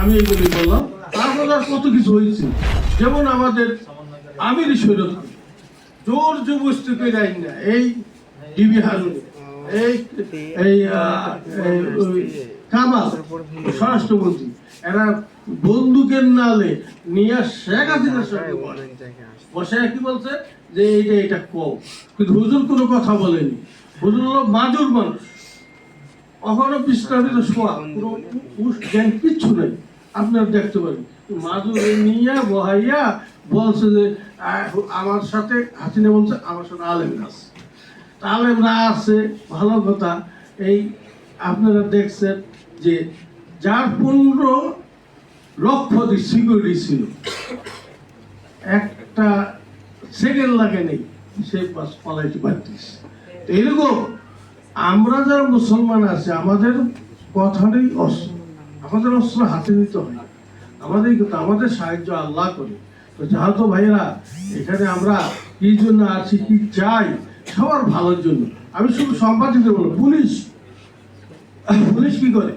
আমি এইগুলি বললাম। তারপর আর কত কিছু হয়েছে? যেমন আমাদের আমির সৈরত জোর জবস্তি করে না এই ডিবি হারুন এই এই কামাল, স্বরাষ্ট্রমন্ত্রী, এরা বন্দুকের নালে নিয়ে শেখ হাসিনার সঙ্গে বসে। কি বলছে? যে এইটা এটা কম কিন্তু হুজুর কোনো কথা বলেনি। হুজুর হলো মাজুর মানুষ। কখনো বিস্তারিত শোয়া, কোনো জ্ঞান কিচ্ছু নেই। আপনারা দেখতে পারেন। মাজুর নিয়ে বহাইয়া বলছে যে আমার সাথে, হাসিনা বলছে, আমার সাথে আলেমরা আছে। আলেমরা আছে, ভালো কথা। এই আপনারা দেখছেন যে, যার পনেরো লক্ষ সিকিউরিটি ছিল, একটা সেকেন্ড লাগে নেই, সে পাস পালাইতে পারতিস এরকম, আমরা যারা মুসলমান আছে, আমাদের কথাটাই অস্ত্র আমাদের অস্ত্র হাতে নিতে হয় আমাদের কিন্তু আমাদের সাহায্য আল্লাহ করে। তো যাহতো ভাইরা এখানে আমরা কি জন্য আছি, কি চাই, সবার ভালোর জন্য। আমি শুধু সম্পাদিত বলব, পুলিশ। পুলিশ কি করে?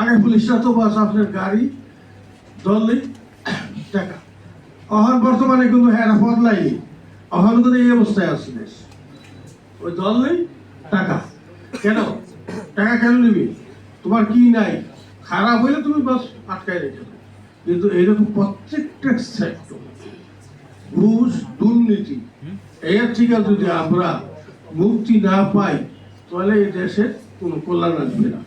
আগে পুলিশরা তো বাস আপনার গাড়ি ধরলেই টাকা। অহন বর্তমানে কিন্তু হ্যাঁ বদলাইনি অহন কিন্তু এই অবস্থায় আছে দেশ। ওই ধরলেই টাকা। কেন? টাকা কেন নিবি? তোমার কি নাই? খারাপ হইলে তুমি বাস আটকায় রেখে কিন্তু এইরকম প্রত্যেকটা সেক্টর ঘুষ, দুর্নীতি এর থেকে যদি আমরা মুক্তি না পাই, তাহলে এই দেশের কোনো কল্যাণ আসবে না।